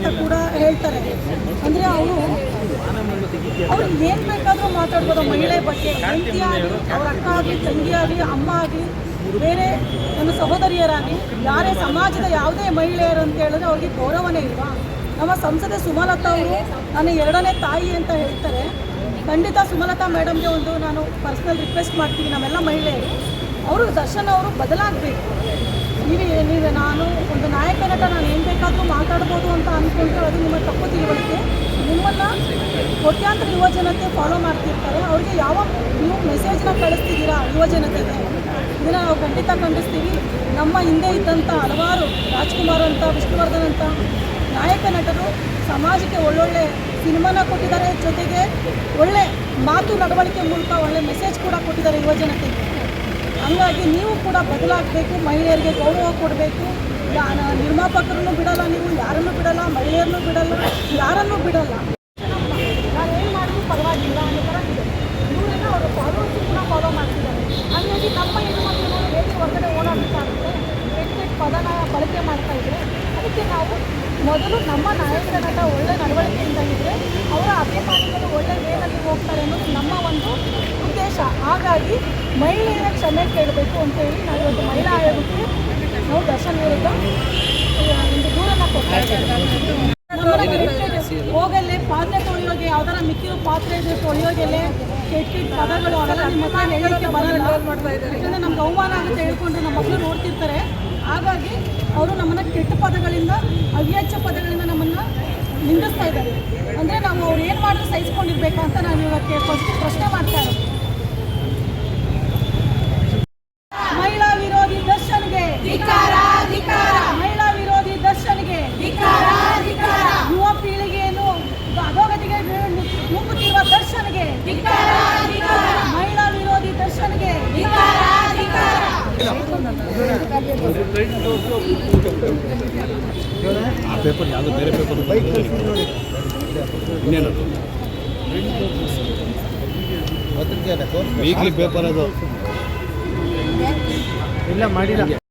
ಅಂತ ಕೂಡ ಹೇಳ್ತಾರೆ. ಅಂದರೆ ಅವರು ಅವ್ರು ಏನು ಬೇಕಾದರೂ ಮಾತಾಡ್ಬೋದು, ಮಹಿಳೆ ಬಗ್ಗೆ, ಹೆಂಡತಿ ಆಗಲಿ ಅವ್ರ ಅಕ್ಕ ಆಗಲಿ ತಂಗಿ ಆಗಲಿ ಅಮ್ಮ ಆಗಲಿ ಬೇರೆ ನನ್ನ ಸಹೋದರಿಯರಾಗಲಿ ಯಾರೇ ಸಮಾಜದ ಯಾವುದೇ ಮಹಿಳೆಯರು ಅಂತ ಹೇಳಿದ್ರೆ ಅವ್ರಿಗೆ ಗೌರವನೇ ಇಲ್ವಾ? ನಮ್ಮ ಸಂಸದೆ ಸುಮಲತಾ ಅವರು ನಾನು ಎರಡನೇ ತಾಯಿ ಅಂತ ಹೇಳ್ತಾರೆ. ಖಂಡಿತ ಸುಮಲತಾ ಮೇಡಮ್ಗೆ ಒಂದು ನಾನು ಪರ್ಸ್ನಲ್ ರಿಕ್ವೆಸ್ಟ್ ಮಾಡ್ತೀನಿ, ನಮ್ಮೆಲ್ಲ ಮಹಿಳೆಯರು. ಅವರು ದರ್ಶನ್ ಅವರು ಬದಲಾಗಬೇಕು. ನೀವು ನೀವು ನಾನು ಒಂದು ನಾಯಕ ನಟ ನಾನು ಏನು ಮಾತಾಡ್ಬೋದು ಅಂತ ಅಂದ್ಕೊಂಡ್ರೆ ಅದು ನಿಮ್ಮ ತಪ್ಪು ತಿಳುವಳಿಕೆ. ನಿಮ್ಮನ್ನು ಕೋಟ್ಯಾಂತರ ಯುವ ಫಾಲೋ ಮಾಡ್ತಿರ್ತಾರೆ. ಅವ್ರಿಗೆ ಯಾವ ನೀವು ಮೆಸೇಜ್ನ ಕಳಿಸ್ತಿದ್ದೀರಾ ಯುವ ಜನತೆಗೆ? ಇದನ್ನು ನಾವು ಖಂಡಿತ ಖಂಡಿಸ್ತೀವಿ. ನಮ್ಮ ಹಿಂದೆ ಇದ್ದಂಥ ಹಲವಾರು ರಾಜ್ಕುಮಾರ್ ಅಂತ, ವಿಷ್ಣುವರ್ಧನ್ ಅಂತ ನಾಯಕ ನಟರು ಸಮಾಜಕ್ಕೆ ಒಳ್ಳೊಳ್ಳೆ ಸಿನಿಮಾನ ಕೊಟ್ಟಿದ್ದಾರೆ. ಜೊತೆಗೆ ಒಳ್ಳೆ ಮಾತು ನಡವಳಿಕೆ ಮೂಲಕ ಒಳ್ಳೆ ಮೆಸೇಜ್ ಕೂಡ ಕೊಟ್ಟಿದ್ದಾರೆ ಯುವ ಜನತೆಗೆ. ಹಂಗಾಗಿ ನೀವು ಕೂಡ ಬದಲಾಗಬೇಕು, ಮಹಿಳೆಯರಿಗೆ ಗೌರವ ಕೊಡಬೇಕು. ನಿರ್ಮಾಪಕರನ್ನು ಬಿಡಲ್ಲ ನೀವು, ಯಾರನ್ನು ಬಿಡಲ್ಲ, ಮಹಿಳೆಯರನ್ನು ಬಿಡಲ್ಲ, ಯಾರನ್ನು ಬಿಡಲ್ಲ. ನಾನು ಏನು ಮಾಡಿದ್ರು ಪರವಾಗಿಲ್ಲ, ಅನ್ನೋ ಥರ ಇದೆ. ಇವರೆಲ್ಲ ಅವರ ಫಾಲೋವರ್ಸ್ ಕೂಡ ಫಾಲೋ ಮಾಡ್ತಿದ್ದಾರೆ. ಹಂಗಾಗಿ ನಮ್ಮ ಹೆಣ್ಣುಮಕ್ಕಳು ಹೇಗೆ ಹೊರಗಡೆ ಓಡಾಡಬೇಕಾಗುತ್ತೆ ಕೆಟ್ಟ ಕೆಟ್ಟ ಪದನ ಬಳಕೆ ಮಾಡ್ತಾ ಇದ್ರೆ, ಅದಕ್ಕೆ ನಾವು ಮೊದಲು ನಮ್ಮ ನಾಯಕರ ನಟ ಒಳ್ಳೆ ನಡವಳಿಕೆಯಿಂದ ಇದ್ದರೆ ಅವರ ಅಭಿಮಾನಿಗಳು ಒಳ್ಳೆ ವೇನಲ್ಲಿ ಹೋಗ್ತಾರೆ ಅನ್ನೋದು ನಮ್ಮ ಒಂದು ಉದ್ದೇಶ. ಹಾಗಾಗಿ ಮಹಿಳೆಯರ ಕ್ಷಮೆ ಕೇಳಬೇಕು ಅಂತೇಳಿ ನಾವು ಇವತ್ತು ಮಹಿಳಾ ಆಯೋಗಕ್ಕೆ ನಾವು ಹೋಗಲ್ಲೇ ಪಾತ್ರೆ ತೊಳೆಯೋಗೆ ಯಾವ್ದಾರ ಮಿಕ್ಕಿರೋ ಪಾತ್ರೆ ಇದೆ ತೊಳೆಯೋಗೆಲ್ಲೇ ಕೆಟ್ಟ ಪದಗಳು ಅವೆಲ್ಲ ನಿಮ್ಮ ಹತ್ರ ಹೇಳಲಿಕ್ಕೆ ಬರಲ್ಲ. ಯಾಕಂದ್ರೆ ನಮ್ಗೆ ಅವಮಾನ ಅಂತ ಹೇಳ್ಕೊಂಡು ನಮ್ಮ ಮಕ್ಕಳು ನೋಡ್ತಿರ್ತಾರೆ. ಹಾಗಾಗಿ ಅವರು ನಮ್ಮನ್ನ ಕೆಟ್ಟ ಪದಗಳಿಂದ ಅವ್ಯಾಚ್ಯ ಪದಗಳಿಂದ ನಮ್ಮನ್ನ ನಿಂದಿಸ್ತಾ ಇದ್ದಾರೆ. ಅಂದ್ರೆ ನಾವು ಅವ್ರು ಏನು ಮಾಡಿದ್ರು ಸಹಿಸ್ಕೊಂಡಿರ್ಬೇಕಾ ಅಂತ ನಾನು ಇವಾಗ ಫಸ್ಟ್ ಪ್ರಶ್ನೆ ಮಾಡ್ತಾ ಇರೋದು ಮಹಿಳಾ ವಿರೋಧಿ ದರ್ಶನ್ಗೆ ಮಹಿಳಾ ವಿರೋಧಿ ದರ್ಶನ್ಗೆ ಯುವ ಪೀಳಿಗೆಯನ್ನು ಅಧೋಗತಿಗೆ ನುಗ್ಗುತ್ತಿರುವ ದರ್ಶನ್ಗೆ ಮಹಿಳಾ ವಿರೋಧಿ ದರ್ಶನ್ಗೆ ಆ ಪೇಪರ್ ಯಾವುದೋ? ಬೇರೆ ಪೇಪರ್ ಇನ್ನೇನದು? ವೀಕ್ಲಿ ಪೇಪರ್ ಅದು. ಇಲ್ಲ ಮಾಡಿಲ್ಲ.